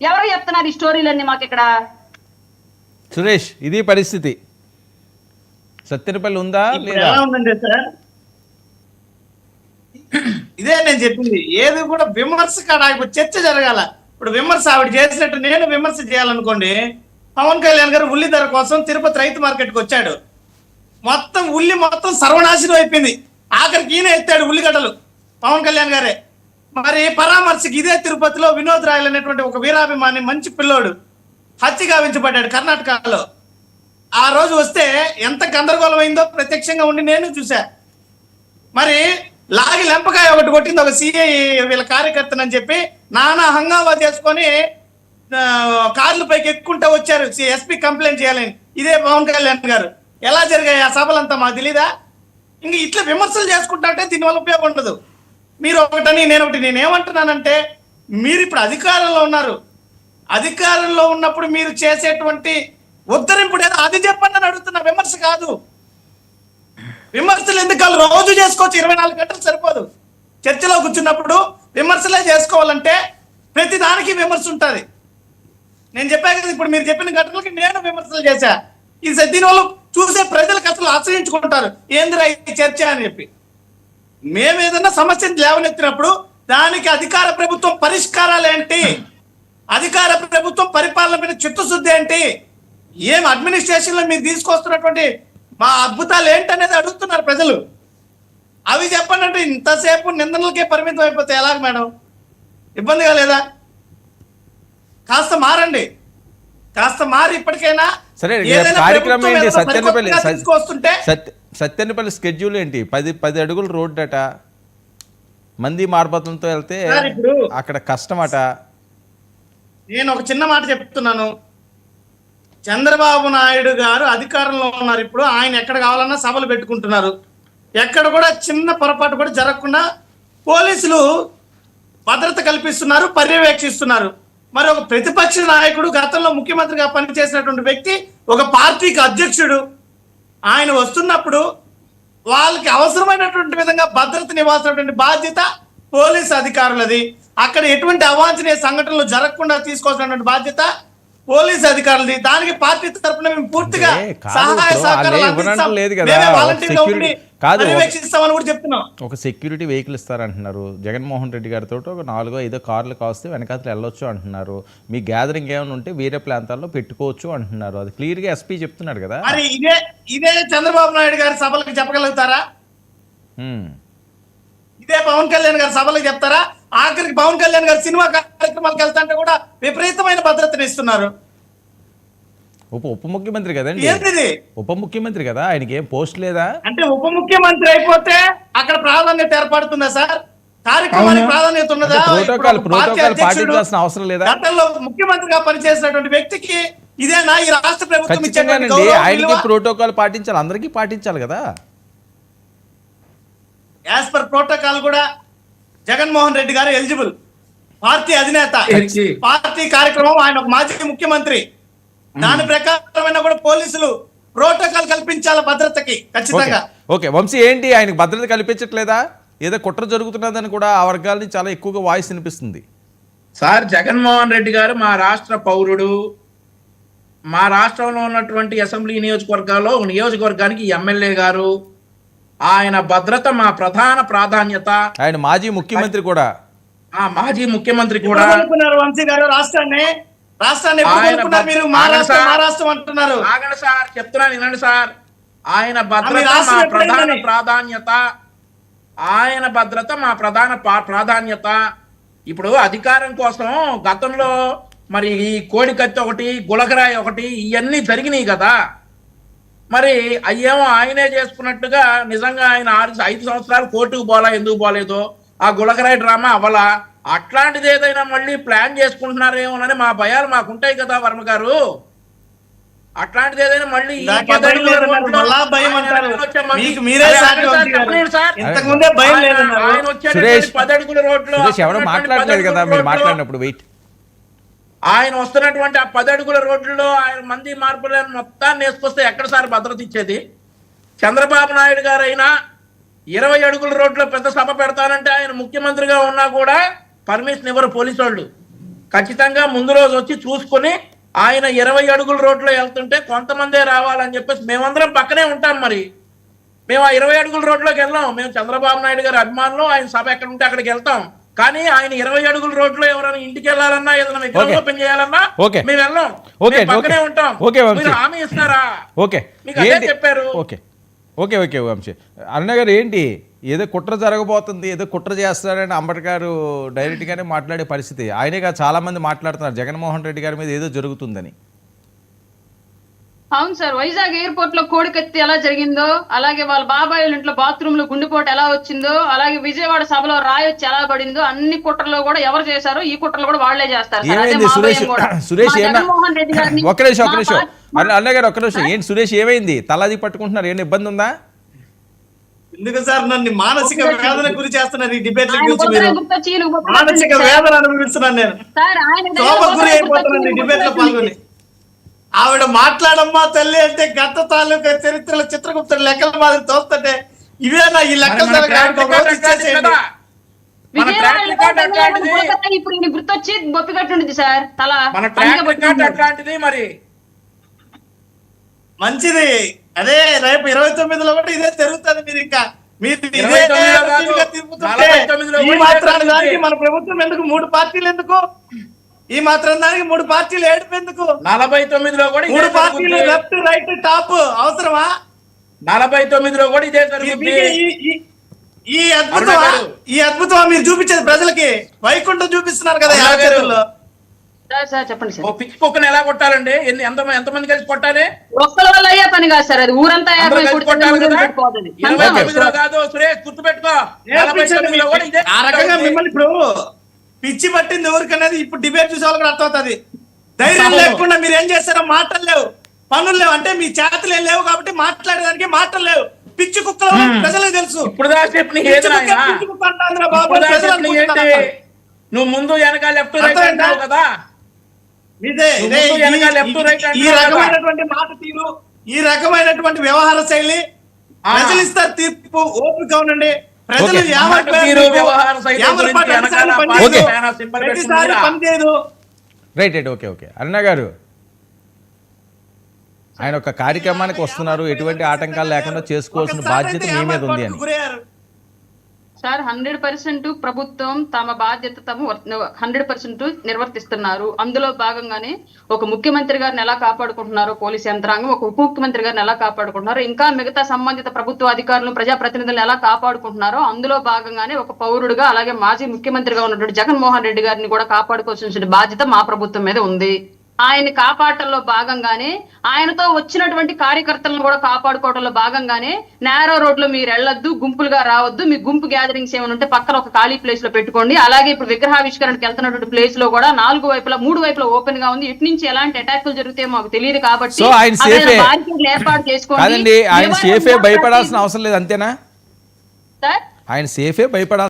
ఎవరు చెప్తున్నారు ఈ స్టోరీలన్నీ మాకు ఇక్కడ సురేష్ ఇది పరిస్థితి. సత్తెనపల్లి ఉందా లేదా? ఎలా ఉందంటే సార్ ఇదే నేను చెప్పింది. ఏది కూడా విమర్శ కాడ చర్చ జరగాల. ఇప్పుడు విమర్శ ఆవిడ చేసినట్టు నేను విమర్శ చేయాలనుకోండి పవన్ కళ్యాణ్ గారు ఉల్లి ధర కోసం తిరుపతి రైతు మార్కెట్కి వచ్చాడు. మొత్తం ఉల్లి మొత్తం సర్వనాశనం అయిపోయింది. ఆఖరికి ఈయన ఎత్తాడు ఉల్లిగడ్డలు పవన్ కళ్యాణ్ గారే. మరి పరామర్శకి ఇదే తిరుపతిలో వినోద్ రాయల్ అనేటువంటి ఒక వీరాభిమాని మంచి పిల్లోడు హత్య గావించబడ్డాడు కర్ణాటకలో. ఆ రోజు వస్తే ఎంత గందరగోళం అయిందో ప్రత్యక్షంగా ఉండి నేను చూసా మరి లాగి లెంపకాయ ఒకటి కొట్టింది ఒక సిఐ వీళ్ళ కార్యకర్తనని చెప్పి నానా హంగామా చేసుకొని కార్లు కార్ల పైకి ఎక్కుంటా వచ్చారు. ఎస్పీ కంప్లైంట్ చేయాలని. ఇదే పవన్ కళ్యాణ్ గారు. ఎలా జరిగాయి ఆ సభలంతా మాకు తెలీదా? ఇంక ఇట్లా విమర్శలు చేసుకుంటా అంటే దీనివల్ల ఉపయోగం ఉండదు. మీరు ఒకటని నేను ఒకటి నేను ఏమంటున్నానంటే మీరు ఇప్పుడు అధికారంలో ఉన్నారు. అధికారంలో ఉన్నప్పుడు మీరు చేసేటువంటి ఉద్ధరింపుడు ఏదో అది చెప్పండి అని అడుగుతున్న. విమర్శ కాదు. విమర్శలు ఎందుకు రోజు చేసుకోవచ్చు. ఇరవై నాలుగు గంటలు సరిపోదు. చర్చలో కూర్చున్నప్పుడు విమర్శలే చేసుకోవాలంటే ప్రతి దానికి విమర్శ ఉంటుంది. నేను చెప్పా కదా ఇప్పుడు మీరు చెప్పిన ఘటనలకి నేను విమర్శలు చేశా. ఈ దీనివల్ల చూసే ప్రజలకు అసలు ఆశ్రయించుకుంటారు. ఏందిరా ఈ చర్చ అని చెప్పి. మేము ఏదైనా సమస్యను లేవనెత్తినప్పుడు దానికి అధికార ప్రభుత్వం పరిష్కారాలు ఏంటి అధికార ప్రభుత్వం పరిపాలన మీద చిత్తశుద్ధి ఏంటి? ఏం అడ్మినిస్ట్రేషన్లో మీరు తీసుకొస్తున్నటువంటి మా అద్భుతాలు ఏంటనేది అడుగుతున్నారు ప్రజలు. అవి చెప్పండి అంటే ఇంతసేపు నిందనలకే పరిమితం అయిపోతే ఎలాగ మేడం? ఇబ్బందిగా లేదా? కాస్త మారండి. కాస్త మారి ఇప్పటికైనా సరే ఏదైనా తీసుకొస్తుంటే సత్య సత్యనపల్లి స్కెడ్యూల్ ఏంటి? పది పది అడుగులు రోడ్ అట. మంది మార్బతంతో వెళ్తే అక్కడ కష్టమట. నేను ఒక చిన్న మాట చెప్తున్నాను. చంద్రబాబు నాయుడు గారు అధికారంలో ఉన్నారు ఇప్పుడు. ఆయన ఎక్కడ కావాలన్నా సభలు పెట్టుకుంటున్నారు. ఎక్కడ కూడా చిన్న పొరపాటు కూడా జరగకుండా పోలీసులు భద్రత కల్పిస్తున్నారు పర్యవేక్షిస్తున్నారు. మరి ఒక ప్రతిపక్ష నాయకుడు గతంలో ముఖ్యమంత్రిగా పనిచేసినటువంటి వ్యక్తి ఒక పార్టీకి అధ్యక్షుడు ఆయన వస్తున్నప్పుడు వాళ్ళకి అవసరమైనటువంటి విధంగా భద్రతని ఇవ్వాల్సినటువంటి బాధ్యత పోలీస్ అధికారులది. అక్కడ ఎటువంటి అవాంఛనీయ సంఘటనలు జరగకుండా తీసుకోవాల్సినటువంటి బాధ్యత పోలీస్ అధికారులది. దానికి పార్టీ తరపున మేము పూర్తిగా సహాయ సహకారాలు లేదు కదా. గా కాదు, పర్యవేక్షిస్తామని కూడా చెప్తున్నాం. ఒక సెక్యూరిటీ వెహికల్ ఇస్తారంటున్నారు. జగన్మోహన్ రెడ్డి గారితో ఒక నాలుగో ఐదో కార్లు కాస్తే వెనకాతలు వెళ్ళొచ్చు అంటున్నారు. మీ గ్యాదరింగ్ ఏమైనా ఉంటే వేరే ప్రాంతాల్లో పెట్టుకోవచ్చు అంటున్నారు. అది క్లియర్గా ఎస్పీ చెప్తున్నాడు కదా. మరి ఇదే ఇదే చంద్రబాబు నాయుడు గారి సభలకు చెప్పగలుగుతారా. ఇదే పవన్ కళ్యాణ్ గారి సభలకు చెప్తారా? ఆఖరికి పవన్ కళ్యాణ్ గారి సినిమా కార్యక్రమాలకు వెళ్తాంటే కూడా విపరీతమైన భద్రతని ఇస్తున్నారు ఉప ఉప ముఖ్యమంత్రి కదండి. ఏంటిది? ఉప ముఖ్యమంత్రి కదా ఆయనకి ఏం పోస్ట్ లేదా? అంటే ఉప ముఖ్యమంత్రి అయిపోతే అక్కడ ప్రాధాన్యత ఏర్పడుతుందా సార్? కార్యక్రమానికి. ప్రాధాన్యత ఉన్నదా? ప్రోటోకాల్ ప్రోటోకాల్ పాటించాల్సిన అవసరం లేదా? గతంలో ముఖ్యమంత్రిగా పనిచేసినటువంటి వ్యక్తికి ఇదేనా ఈ రాష్ట్ర ప్రభుత్వం ఇచ్చేటువంటి ఆయనకి? ప్రోటోకాల్ పాటించాలి అందరికీ పాటించాలి కదా. యాజ్ పర్ ప్రోటోకాల్ కూడా జగన్మోహన్ రెడ్డి గారు ఎలిజిబుల్. పార్టీ అధినేత. పార్టీ కార్యక్రమం ఆయన ఒక మాజీ ముఖ్యమంత్రి. దాని ప్రకారమైన కూడా పోలీసులు ప్రోటోకాల్ కల్పించాలి భద్రతకి ఖచ్చితంగా. ఓకే. వంశీ ఏంటి? ఆయనకు భద్రత కల్పించట్లేదా? ఏదో కుట్ర జరుగుతున్నదని కూడా ఆ వర్గాల నుంచి చాలా ఎక్కువగా వాయిస్ వినిపిస్తుంది. సార్ జగన్మోహన్ రెడ్డి గారు మా రాష్ట్ర పౌరుడు మా రాష్ట్రంలో ఉన్నటువంటి అసెంబ్లీ నియోజకవర్గాల్లో ఒక నియోజకవర్గానికి ఎమ్మెల్యే గారు ఆయన భద్రత మా ప్రధాన ప్రాధాన్యత. ఆయన మాజీ ముఖ్యమంత్రి కూడా. ఆ మాజీ ముఖ్యమంత్రి కూడా. కొనుక్కున్నారు వంశీ గారు? రాష్ట్రాన్ని రాష్ట్రాన్ని మీరు? మహారాష్ట్ర అంటున్నారు. ఆగండి సార్ చెప్తున్నాను వినండి సార్. ఆయన భద్రత మా ప్రధాన? ప్రాధాన్యత. ఆయన భద్రత మా ప్రధాన ప్రాధాన్యత. ఇప్పుడు అధికారం కోసం గతంలో మరి ఈ కోడికత్తి ఒకటి గులకరాయి ఒకటి ఇవన్నీ జరిగినాయి కదా. మరి అయ్యేమో ఆయనే చేసుకున్నట్టుగా నిజంగా ఆయన ఆరు ఐదు సంవత్సరాలు కోర్టుకు పోలా ఎందుకు పోలేదో? ఆ గులకరాయి డ్రామా అవలా అట్లాంటిది ఏదైనా మళ్ళీ ప్లాన్ చేసుకుంటున్నారేమోనని మా భయాలు మాకు ఉంటాయి కదా వర్మ గారు. అట్లాంటిది ఏదైనా మళ్ళీ ఈ ఇందాకే పది భయం అడుగుల లేదన్నారు, రోడ్లో ఎవరో మాట్లాడలేదు కదా మీరు మాట్లాడినప్పుడు. వెయిట్ ఆయన వస్తున్నటువంటి ఆ పది అడుగుల రోడ్లలో ఆయన మంది మార్పులను మొత్తాన్ని వేసుకొస్తే ఎక్కడ సార్ భద్రత ఇచ్చేది? చంద్రబాబు నాయుడు గారు అయినా ఇరవై అడుగుల రోడ్లో పెద్ద సభ పెడతానంటే ఆయన ముఖ్యమంత్రిగా ఉన్నా కూడా పర్మిషన్ ఇవ్వరు పోలీసు వాళ్ళు ఖచ్చితంగా ముందు రోజు వచ్చి చూసుకొని ఆయన ఇరవై అడుగుల రోడ్లో వెళ్తుంటే కొంతమందే రావాలని చెప్పేసి మేమందరం పక్కనే ఉంటాం మరి. మేము ఆ ఇరవై అడుగుల రోడ్లోకి వెళ్ళాం. మేము చంద్రబాబు నాయుడు గారి అభిమానులు ఆయన సభ ఎక్కడ ఉంటే అక్కడికి వెళ్తాం. కానీ ఆయన ఇరవై అడుగుల రోడ్లో ఎవరైనా ఇంటికి వెళ్ళాలన్నా ఏదైనా విగ్రహం. ఓపెన్ చేయాలన్నా. మేము వెళ్ళాం. పక్కనే. ఉంటాం. మీరు హామీ ఇస్తున్నారా ఓకే. మీకు అదే చెప్పారు. ఓకే. Okay okay Vamshi. అన్న గారు ఏంటి? ఏదో కుట్ర జరగబోతుంది ఏదో కుట్ర చేస్తారని అంబేద్కర్ డైరెక్ట్గానే మాట్లాడే పరిస్థితి. ఆయనే కాదు చాలా మంది మాట్లాడుతున్నారు జగన్మోహన్ రెడ్డి గారి మీద ఏదో జరుగుతుందని. అవును సార్ వైజాగ్ ఎయిర్పోర్ట్లో కోడికత్తి ఎలా జరిగిందో అలాగే వాళ్ళ బాబాయ్ ఇంట్లో బాత్రూమ్లో గుండెపోటు ఎలా వచ్చిందో అలాగే విజయవాడ సభలో రాయి వచ్చి ఎలా పడిందో అన్ని కుట్రలో కూడా ఎవరు చేశారో ఈ కుట్రలు కూడా వాళ్ళే చేస్తారు జగన్మోహన్ రెడ్డి గారిని ఒక్క నిమిషం ఒక్క మా నిమిషం పార్టీ- అన్న అన్నగారు ఒక్క నిమిషం. ఏంటి సురేష్ ఏమైంది? తలాది పట్టుకుంటున్నారు. ఏమైనా ఇబ్బంది ఉందా? ఎందుకు సార్ నన్ను మానసిక వేదన గురి చేస్తున్నారు ఈ గురించి మీరు? బొట్టు మానసిక. వేదన అనుభవిస్తున్నాను నేను. సార్ ఆయన శోభ గురి అయిపోతున్నాను డిబేట్లో పాల్గొని. ఆవిడ మాట్లాడమ్మా తల్లి అంటే గత తాలూకా చరిత్రలో చిత్రగుప్తుడు లెక్కల మాదిరి తోస్తుంటే ఇవేనా ఈ లెక్కల మరి ఒక ఇప్పుడు గుర్తొచ్చి బొప్పి కట్టుండది సార్. తల మన ట్రాక్. అట్లాంటిది మరి. మంచిది అదే రేపు ఇరవై తొమ్మిదిలో కూడా ఇదే జరుగుతుంది మీరు ఇంకా మీరు ఇదే ఈ ఇదే దానికి. మన ప్రభుత్వం ఎందుకు మూడు పార్టీలు ఎందుకు ఈ మాత్రం దానికి మూడు పార్టీలు ఏడుపు ఎందుకు నలభై తొమ్మిదిలో కూడా మూడు పార్టీలు. లెఫ్ట్ రైట్ టాప్ అవసరమా నలభై తొమ్మిదిలో కూడా ఇదే జరుగుతుంది ఈ- అద్భుతం. ఈ అద్భుతం మీరు చూపించేది ప్రజలకి వైకుంఠం చూపిస్తున్నారు కదా. చేతుల్లో సార్ సార్ చెప్పండి సార్. ఓ పిచ్చి కుక్కను ఎలా కొట్టాలండి? ఎన్ని ఎంత ఎంతమంది కలిసి కొట్టాలి? ఒక్కల వల్ల అయ్యే పని కాదు సార్ అది ఊరంతా. ఇరవై. తొమ్మిదిలో కాదు సురేష్ గుర్తుపెట్టుకో. నలభై నేర్పించండి తొమ్మిదిలో కూడా ఇదే. ఆ రకంగా జరుగుతుంది. మిమ్మల్ని ఇప్పుడు పిచ్చి పట్టింది ఎవరికనేది ఇప్పుడు డిబేట్ చూసే వాళ్ళకి అర్థమవుతుంది. ధైర్యం. లేకుండా మీరు ఏం చేస్తారో మాటలు లేవు. పనులు లేవు. అంటే మీ చేతులు ఏం లేవు కాబట్టి మాట్లాడేదానికి మాటలు లేవు. పిచ్చి కుక్కలు ప్రజలకు తెలుసు. ఇప్పుడు. నువ్వు ముందు వెనక లెఫ్ట్ రైట్ కదా ఇదే నువ్వు ఇదే ముందు వెనక ఈ-? రకమైనటువంటి మాట తీరు ఈ రకమైనటువంటి వ్యవహార శైలి. ప్రజలు ఇస్తారు తీర్పు ఓపిక ఉండండి ప్రజలు రైట్ రైట్ ఓకే ఓకే. అన్న గారు ఆయన ఒక కార్యక్రమానికి వస్తున్నారు. ఎటువంటి ఆటంకాలు లేకుండా చేసుకోవాల్సిన బాధ్యత మీ మీద ఉంది అని. సార్ హండ్రెడ్ పర్సెంట్ ప్రభుత్వం తమ బాధ్యత తమ హండ్రెడ్ పర్సెంట్ నిర్వర్తిస్తున్నారు. అందులో భాగంగానే ఒక ముఖ్యమంత్రి గారిని ఎలా కాపాడుకుంటున్నారు పోలీస్ యంత్రాంగం ఒక ఉప ముఖ్యమంత్రి గారిని ఎలా కాపాడుకుంటున్నారు ఇంకా మిగతా సంబంధిత ప్రభుత్వ అధికారులు ప్రజాప్రతినిధులను ఎలా కాపాడుకుంటున్నారో అందులో భాగంగానే ఒక పౌరుడుగా అలాగే మాజీ ముఖ్యమంత్రిగా ఉన్నటువంటి జగన్మోహన్ రెడ్డి గారిని కూడా కాపాడుకోవాల్సిన బాధ్యత మా ప్రభుత్వం మీద ఉంది. ఆయన్ని కాపాడటంలో భాగంగానే ఆయనతో వచ్చినటువంటి కార్యకర్తలను కూడా కాపాడుకోవడంలో భాగంగానే నేరో రోడ్లో మీరు వెళ్ళొద్దు గుంపులుగా రావద్దు మీ గుంపు గ్యాదరింగ్స్ ఏమైనా ఉంటే పక్కన ఒక ఖాళీ ప్లేస్లో పెట్టుకోండి. అలాగే ఇప్పుడు విగ్రహావిష్కరణకి వెళ్తున్నటువంటి ప్లేస్లో కూడా నాలుగు వైపులా మూడు వైపులా ఓపెన్గా ఉంది. ఇటు నుంచి ఎలాంటి అటాకులు జరుగుతాయో మాకు తెలియదు కాబట్టి ఏర్పాటు చేసుకోండి. భయపడాల్సిన అవసరం లేదు అంతేనా? సార్? ఆయన సేఫే భయపడాల్సిన